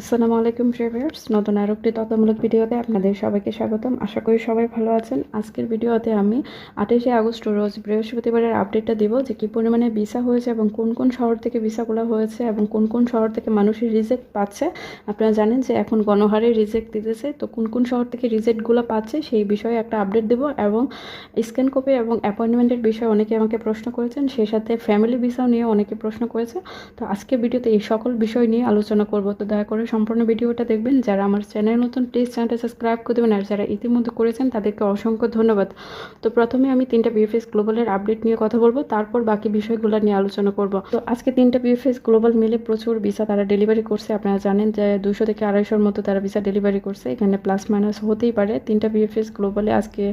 আসসালামু আলাইকুম ট্রেভার্স, নতুন আর একটি তথ্যমূলক ভিডিওতে আপনাদের সবাইকে স্বাগতম। আশা করি সবাই ভালো আছেন। আজকের ভিডিওতে আমি আঠাশে আগস্ট রোজ বৃহস্পতিবারের আপডেটটা দিব যে কী পরিমাণে ভিসা হয়েছে এবং কোন কোন শহর থেকে ভিসাগুলো হয়েছে এবং কোন কোন শহর থেকে মানুষের রিজেক্ট পাচ্ছে। আপনারা জানেন যে এখন গণহারে রিজেক্ট দিতেছে, তো কোন কোন শহর থেকে রিজেক্টগুলো পাচ্ছে সেই বিষয়ে একটা আপডেট দেব এবং স্ক্যান কপি এবং অ্যাপয়েন্টমেন্টের বিষয়ে অনেকে আমাকে প্রশ্ন করেছেন, সেই সাথে ফ্যামিলি ভিসাও নিয়ে অনেকে প্রশ্ন করেছে। তো আজকের ভিডিওতে এই সকল বিষয় নিয়ে আলোচনা করব, তো দয়া করে সম্পূর্ণ ভিডিওটা দেখবেন। যারা আমার চ্যানেল নতুন প্লিজ চ্যানেলটা সাবস্ক্রাইব করে দেবেন। আর যারা ইতিমধ্যে করেছেন, তাদেরকে অসংখ্য ধন্যবাদ। তো প্রথমে আমি তিনটা বিএফএস গ্লোবালের আপডেট নিয়ে কথা বলব। তারপর বাকি বিষয়গুলো নিয়ে আলোচনা করব। তো আজকে তিনটা বিএফএস গ্লোবাল মিলে প্রচুর ভিসা তারা ডেলিভারি করছে। আপনারা জানেন যে দুশো থেকে আড়াইশোর মতো তারা ভিসা ডেলিভারি করছে। এখানে প্লাস মাইনাস হতেই পারে। তিনটা বিএফএস গ্লোবালে আজকে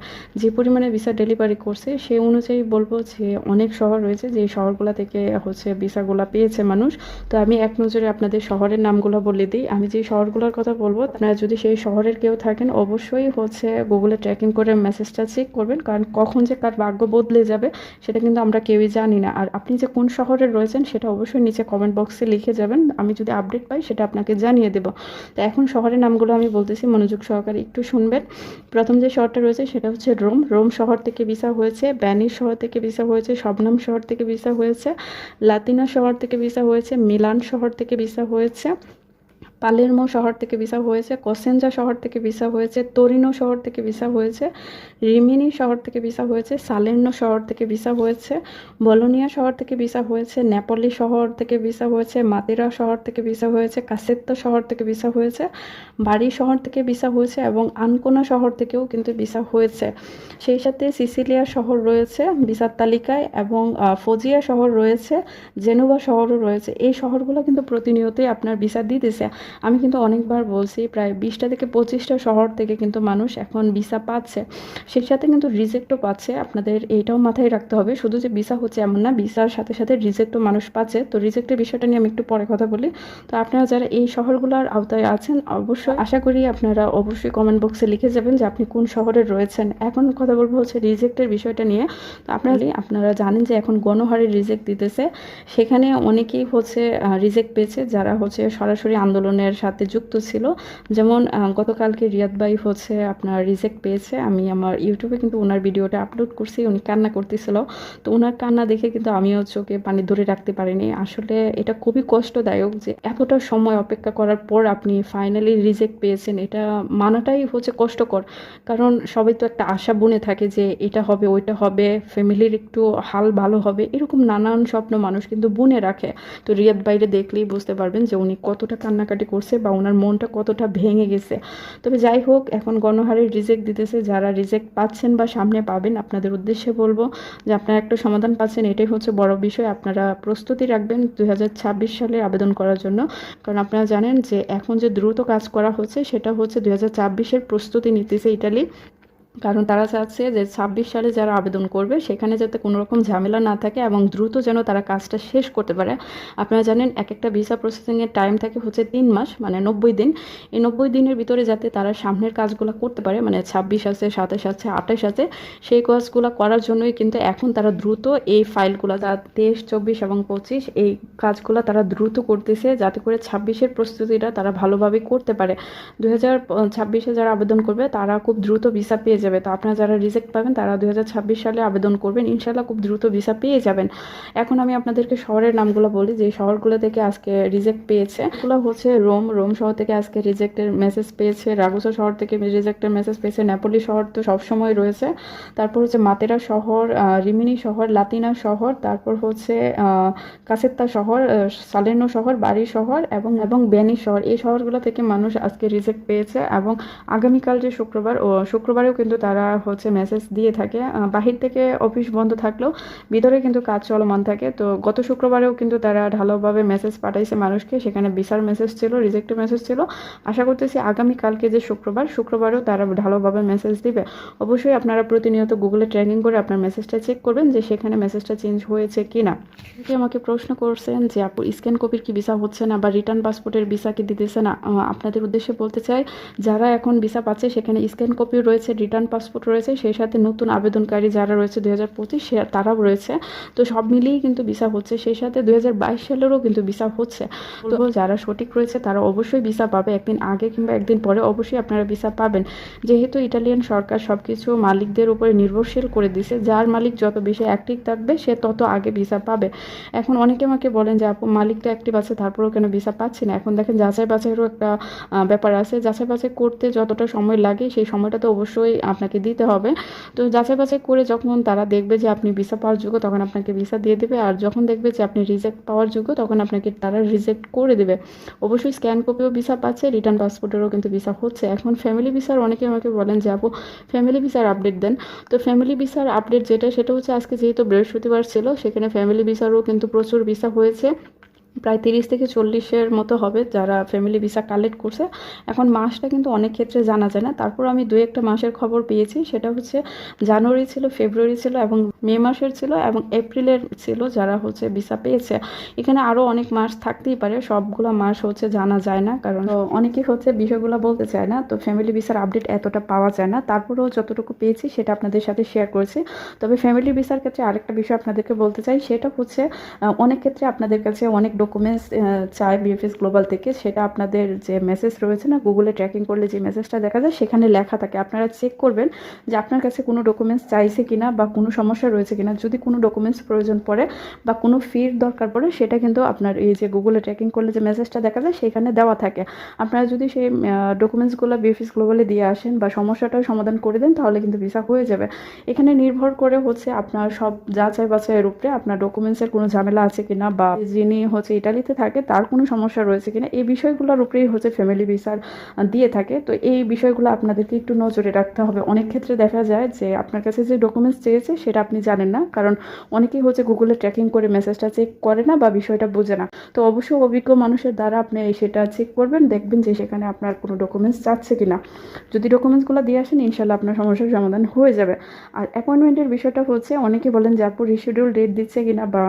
যে পরিমাণে ভিসা ডেলিভারি করছে, সে অনুযায়ী বলব যে অনেক শহর রয়েছে যে শহরগুলো থেকে হচ্ছে ভিসাগুলো পেয়েছে মানুষ। তো আমি এক নজরে আপনাদের শহরের নামগুলো বলে দিই। আমি যে শহরগুলোর কথা বলব, আপনারা যদি সেই শহরের কেউ থাকেন, অবশ্যই হচ্ছে গুগলে ট্র্যাকিং করে মেসেজটা চেক করবেন। কারণ কখন যে কার ভাগ্য বদলে যাবে, সেটা কিন্তু আমরা কেউই জানি না। আর আপনি যে কোন শহরে রয়েছেন, সেটা অবশ্যই নিচে কমেন্ট বক্সে লিখে যাবেন। আমি যদি আপডেট পাই, সেটা আপনাকে জানিয়ে দেবো। তো এখন শহরের নামগুলো আমি বলতেছি, মনোযোগ সহকারে একটু শুনবেন। প্রথম যে শহরটা রয়েছে, সেটা হচ্ছে রোম রোম শহর থেকে ভিসা হয়েছে ব্যানিস শহর থেকে ভিসা হয়েছে শবনাম শহর থেকে ভিসা হয়েছে লাতিনা শহর থেকে ভিসা হয়েছে মিলান শহর থেকে ভিসা হয়েছে। পালেরমো শহর থেকে ভিসা হয়েছে কসেঞ্জা শহর থেকে ভিসা হয়েছে তোরিনো শহর থেকে ভিসা হয়েছে রিমিনি শহর থেকে ভিসা হয়েছে সালের্নো শহর থেকে ভিসা হয়েছে বলোনিয়া শহর থেকে ভিসা হয়েছে নেপালি শহর থেকে ভিসা হয়েছে মাতেরা শহর থেকে ভিসা হয়েছে কাসেত্তো শহর থেকে ভিসা হয়েছে বাড়ি শহর থেকে ভিসা হয়েছে এবং আনকোনা শহর থেকেও কিন্তু ভিসা হয়েছে সেই সাথে সিসিলিয়া শহর রয়েছে ভিসার তালিকায় এবং ফজিয়া শহর রয়েছে জেনোভা শহরও রয়েছে এই শহরগুলো কিন্তু প্রতিনিয়তই আপনার ভিসা দিতেছে আমি কিন্তু অনেকবার বলছি, প্রায় বিশটা থেকে পঁচিশটা শহর থেকে কিন্তু মানুষ এখন ভিসা পাচ্ছে। সেই সাথে কিন্তু রিজেক্টও পাচ্ছে। আপনাদের এইটাও মাথায় রাখতে হবে, শুধু যে ভিসা হচ্ছে এমন না ভিসার সাথে সাথে রিজেক্টও মানুষ পাচ্ছে। তো রিজেক্টের বিষয়টা নিয়ে আমি একটু পরে কথা বলি। তো আপনারা যারা এই শহরগুলোর আওতায় আছেন, অবশ্যই আশা করি আপনারা অবশ্যই কমেন্ট বক্সে লিখে যাবেন যে আপনি কোন শহরে রয়েছেন। এখন কথা বলব হচ্ছে রিজেক্টের বিষয়টা নিয়ে। তো আপনারা আপনারা জানেন যে এখন গণহারে রিজেক্ট দিতেছে। সেখানে অনেকেই হচ্ছে রিজেক্ট পেয়েছে, যারা হচ্ছে সরাসরি আন্দোলনের সাথে যুক্ত ছিল। যেমন গতকালকে রিয়াদ ভাই হচ্ছে আপনার রিজেক্ট পেয়েছে। আমি আমার ইউটিউবে কিন্তু ওনার ভিডিওটা আপলোড করছি, উনি কান্না করতেছিল। তো ওনার কান্না দেখে কিন্তু আমিও চোখে পানি ধরে রাখতে পারিনি। আসলে এটা খুবই কষ্টদায়ক যে এতটা সময় অপেক্ষা করার পর আপনি ফাইনালি রিজেক্ট পেয়েছেন, এটা মানাটাই হচ্ছে কষ্টকর। কারণ সবাই তো একটা আশা বনে থাকে যে এটা হবে, ওইটা হবে, ফ্যামিলির একটু হাল ভালো হবে, এরকম নানান স্বপ্ন মানুষ কিন্তু বুনে রাখে। তো রিয়াদ বাইরে দেখলেই বুঝতে পারবেন যে উনি কতটা কান্নাকাটি করছে বা ওনার মনটা কতটা ভেঙে গেছে। তবে যাই হোক, এখন গণহারে রিজেক্ট দিতেছে, যারা রিজেক্ট পাচ্ছেন বা সামনে পাবেন, আপনাদের উদ্দেশ্যে বলব যে আপনারা একটা সমাধান পাচ্ছেন, এটাই হচ্ছে বড় বিষয়। আপনারা প্রস্তুতি রাখবেন দুই সালে আবেদন করার জন্য। কারণ আপনারা জানেন যে এখন যে দ্রুত কাজ করা হচ্ছে, সেটা হচ্ছে দুই হাজার প্রস্তুতি নিতেছে ইটালি। কারণ তারা চাচ্ছে যে ছাব্বিশ সালে যারা আবেদন করবে, সেখানে যাতে কোনো রকম ঝামেলা না থাকে এবং দ্রুত যেন তারা কাজটা শেষ করতে পারে। আপনারা জানেন এক একটা ভিসা প্রসেসিংয়ের টাইম থাকে হচ্ছে তিন মাস মানে নব্বই দিন। এই নব্বই দিনের ভিতরে যাতে তারা সামনের কাজগুলো করতে পারে মানে ছাব্বিশ আছে, সাতাশ আছে, আঠাশ আছে, সেই কাজগুলো করার জন্যই কিন্তু এখন তারা দ্রুত এই ফাইলগুলো, যা তেইশ, চব্বিশ এবং পঁচিশ, এই কাজগুলো তারা দ্রুত করতেছে যাতে করে ছাব্বিশের প্রস্তুতিটা তারা ভালোভাবে করতে পারে। দু হাজার ছাব্বিশে যারা আবেদন করবে, তারা খুব দ্রুত ভিসা পেয়ে যাবে। তো আপনারা যারা রিজেক্ট পাবেন, তারা দু হাজার ছাব্বিশ সালে আবেদন করবেন। ইনশাল্লাহ খুব দ্রুত ভিসা পেয়ে যাবেন। এখন আমি আপনাদেরকে শহরের নামগুলো বলি। যে শহরগুলো থেকে আজকে রিজেক্ট পেয়েছে এগুলো হচ্ছে রোম। রোম শহর থেকে আজকে রিজেক্টের মেসেজ পেয়েছে। রাগুসা শহর থেকে রিজেক্টের মেসেজ পেয়েছে। নেপোলি শহর তো সবসময় রয়েছে। তারপর হচ্ছে মাতেরা শহর রিমিনি শহর, লাতিনা শহর, তারপর হচ্ছে কাসেত্তা শহর সালেনো শহর বাড়ি শহর এবং এবং বেনি শহর। এই শহরগুলো থেকে মানুষ আজকে রিজেক্ট পেয়েছে এবং আগামীকাল যে শুক্রবার, ও, শুক্রবারেও কিন্তু তারা হচ্ছে মেসেজ দিয়ে থাকে। বাহির থেকে অফিস বন্ধ থাকলেও ভিতরে কিন্তু কাজ চলমান থাকে। তো গত শুক্রবারেও কিন্তু তারা ঢালোভাবে মেসেজ পাঠাইছে মানুষকে। সেখানে বিশাল মেসেজ ছিল রিজেক্ট মেসেজ ছিল। আশা করতেছি আগামীকালকে যে শুক্রবার, শুক্রবারেও তারা ঢালোভাবে মেসেজ দিবে। অবশ্যই আপনারা প্রতিনিয়ত গুগলে ট্র্যাকিং করে আপনার মেসেজটা চেক করবেন যে সেখানে মেসেজটা চেঞ্জ হয়েছে কি না আমাকে প্রশ্ন করছেন যে, আপু স্ক্যান কপির কি ভিসা হচ্ছে না বা রিটার্ন পাসপোর্টের ভিসা কি দিতেছে না? আপনাদের উদ্দেশ্যে বলতে চাই, যারা এখন ভিসা পাচ্ছে, সেখানে স্ক্যান কপিও রয়েছে রিটার্ন পাসপোর্ট রয়েছে সেই সাথে নতুন আবেদনকারী যারা রয়েছে দু হাজার পঁচিশ তারাও রয়েছে। তো সব মিলিয়েই কিন্তু ভিসা হচ্ছে সেই সাথে দু হাজার বাইশ সালেরও কিন্তু ভিসা হচ্ছে। তো যারা সঠিক রয়েছে তারা অবশ্যই ভিসা পাবে। একদিন আগে কিংবা একদিন পরে অবশ্যই আপনারা ভিসা পাবেন। যেহেতু ইটালিয়ান সরকার সব কিছু মালিকদের উপরে নির্ভরশীল করে দিছে যার মালিক যত বেশি অ্যাক্টিভ থাকবে সে তত আগে ভিসা পাবে। এখন অনেকে আমাকে বলেন যে আপু মালিক তো অ্যাক্টিভ আছে তারপরেও কেন ভিসা পাচ্ছি না? এখন দেখেন যাচাই বাছাইয়েরও একটা ব্যাপার আছে। যাচাই বাছাই করতে যতটা সময় লাগে সেই সময়টা তো অবশ্যই আপনাকে দিতে হবে। তো যাচাই বাছাই করে যখন তারা দেখবে যে আপনি ভিসা পাওয়ার যোগ্য, তখন আপনাকে ভিসা দিয়ে দেবে। আর যখন দেখবে যে আপনি রিজেক্ট পাওয়ার যোগ্য, তখন আপনাকে তারা রিজেক্ট করে দেবে। অবশ্যই স্ক্যান কপিও ভিসা পাচ্ছে রিটার্ন পাসপোর্টেরও কিন্তু ভিসা হচ্ছে। এখন ফ্যামিলি ভিসার অনেকে আমাকে বলেন যে, আপু ফ্যামিলি ভিসার আপডেট দেন। তো ফ্যামিলি ভিসার আপডেট যেটা, সেটা হচ্ছে আজকে যেহেতু বৃহস্পতিবার ছিল, সেখানে ফ্যামিলি ভিসারও কিন্তু প্রচুর ভিসা হয়েছে। প্রায় তিরিশ থেকে চল্লিশের মতো হবে যারা ফ্যামিলি ভিসা কালেক্ট করছে। এখন মাসটা কিন্তু অনেক ক্ষেত্রে জানা যায় না। তারপর আমি দু একটা মাসের খবর পেয়েছি। সেটা হচ্ছে জানুয়ারি ছিল, ফেব্রুয়ারি ছিল এবং মে মাসের ছিল এবং এপ্রিলের ছিল যারা হচ্ছে ভিসা পেয়েছে। এখানে আরও অনেক মাস থাকতেই পারে। সবগুলো মাস হচ্ছে জানা যায় না। কারণ তো অনেকেই হচ্ছে বিষয়গুলো বলতে চায় না। তো ফ্যামিলি ভিসার আপডেট এতটা পাওয়া যায় না। তারপরেও যতটুকু পেয়েছি সেটা আপনাদের সাথে শেয়ার করেছি। তবে ফ্যামিলি ভিসার ক্ষেত্রে আরেকটা বিষয় আপনাদেরকে বলতে চাই। সেটা হচ্ছে অনেক ক্ষেত্রে আপনাদের কাছে অনেক ডকুমেন্টস চায় বিএফএস গ্লোবাল থেকে, সেটা আপনাদের যে মেসেজ রয়েছে না গুগলে ট্র্যাকিং করলে যে মেসেজটা দেখা যায়, সেখানে লেখা থাকে। আপনারা চেক করবেন যে আপনার কাছে কোনো ডকুমেন্টস চাইছে কিনা বা কোনো সমস্যা রয়েছে কিনা। যদি কোনো ডকুমেন্টস প্রয়োজন পড়ে বা কোনো ফির দরকার পড়ে, সেটা কিন্তু আপনার এই যে গুগলে ট্র্যাকিং করলে যে মেসেজটা দেখা যায়, সেখানে দেওয়া থাকে। আপনারা যদি সেই ডকুমেন্টসগুলো বিএফএস গ্লোবালে দিয়ে আসেন বা সমস্যাটাও সমাধান করে দেন, তাহলে কিন্তু ভিসা হয়ে যাবে। এখানে নির্ভর করে হচ্ছে আপনার সব যাচাই বাছাইয়ের উপরে আপনার ডকুমেন্টসের কোনো ঝামেলা আছে কিনা বা যিনি হচ্ছে ইটালিতে থাকে, তার কোনো সমস্যা রয়েছে কিনা, এই বিষয়গুলোর উপরেই হচ্ছে ফ্যামিলি ভিসার দিয়ে থাকে। তো এই বিষয়গুলো আপনাদেরকে একটু নজরে রাখতে হবে। অনেক ক্ষেত্রে দেখা যায় যে আপনার কাছে যে ডকুমেন্টস চেয়েছে, সেটা আপনি জানেন না। কারণ অনেকেই হচ্ছে গুগলে ট্র্যাকিং করে মেসেজটা চেক করে না বা বিষয়টা বোঝে না। তো অবশ্যই অভিজ্ঞ মানুষের দ্বারা আপনি সেটা চেক করবেন, দেখবেন যে সেখানে আপনার কোনো ডকুমেন্টস যাচ্ছে কিনা। যদি ডকুমেন্টসগুলো দিয়ে আসেন, ইনশাল্লাহ আপনার সমস্যার সমাধান হয়ে যাবে। আর অ্যাপয়েন্টমেন্টের বিষয়টা হচ্ছে, অনেকে বলেন যে, আপু রিশিডিউল ডেট দিচ্ছে কিনা? বা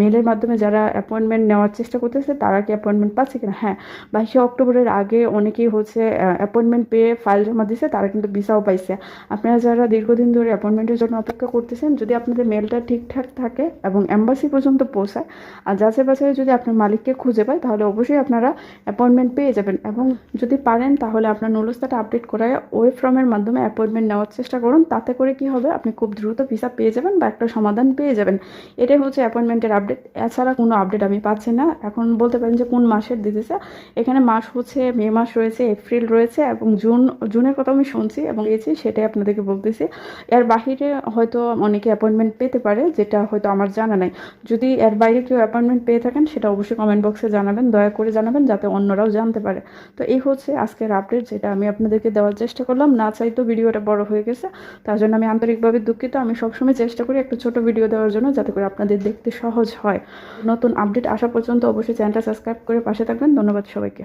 মেলের মাধ্যমে যারা অ্যাপয়েন্টমেন্ট নেওয়ার চেষ্টা করতেছে, তারা কি অ্যাপয়েন্টমেন্ট পাচ্ছে কিনা? হ্যাঁ বাইশে অক্টোবরের আগে অনেকেই হচ্ছে অ্যাপয়েন্টমেন্ট পেয়ে ফাইল জমা দিছে, তারা কিন্তু ভিসাও পাইছে। আপনারা যারা দীর্ঘদিন ধরে অ্যাপয়েন্টমেন্টের জন্য অপেক্ষা করতেছেন, যদি আপনাদের মেলটা ঠিকঠাক থাকে এবং অ্যাম্বাসি পর্যন্ত পৌঁছায়, আর যাচাই বাছাই যদি আপনার মালিককে খুঁজে পায়, তাহলে অবশ্যই আপনারা অ্যাপয়েন্টমেন্ট পেয়ে যাবেন। এবং যদি পারেন, তাহলে আপনার নুলস্তাটা আপডেট করায় ওয়েব ফর্মের মাধ্যমে অ্যাপয়েন্টমেন্ট নেওয়ার চেষ্টা করুন। তাতে করে কি হবে? আপনি খুব দ্রুত ভিসা পেয়ে যাবেন বা একটা সমাধান পেয়ে যাবেন। এটাই হচ্ছে অ্যাপয়েন্টমেন্টের আপডেট এছাড়া কোনো আপডেট আমি পাচ্ছি না, এখন বলতে পারেন যে কোন মাসের দিতেছে। এখানে মাস হচ্ছে, মে মাস রয়েছে, এপ্রিল রয়েছে এবং জুন, জুনের কথা আমি শুনছি এবং পেয়েছি সেটাই আপনাদেরকে বলতেছি। এর বাহিরে হয়তো অনেকে অ্যাপয়েন্টমেন্ট পেতে পারে, যেটা হয়তো আমার জানা নাই। যদি এর বাইরে কেউ অ্যাপয়েন্টমেন্ট পেয়ে থাকেন, সেটা অবশ্যই কমেন্ট বক্সে জানাবেন, দয়া করে জানাবেন যাতে অন্যরাও জানতে পারে। তো এই হচ্ছে আজকের আপডেট যেটা আমি আপনাদেরকে দেওয়ার চেষ্টা করলাম। না চাইতো ভিডিওটা বড় হয়ে গেছে, তার জন্য আমি আন্তরিকভাবে দুঃখিত। আমি সবসময় চেষ্টা করি একটা ছোট ভিডিও দেওয়ার জন্য, যাতে করে আপনাদের দেখতে সহজ হয়। নতুন আপডেট আসা পর্যন্ত অবশ্যই চ্যানেলটা সাবস্ক্রাইব করে পাশে থাকবেন। ধন্যবাদ সবাইকে।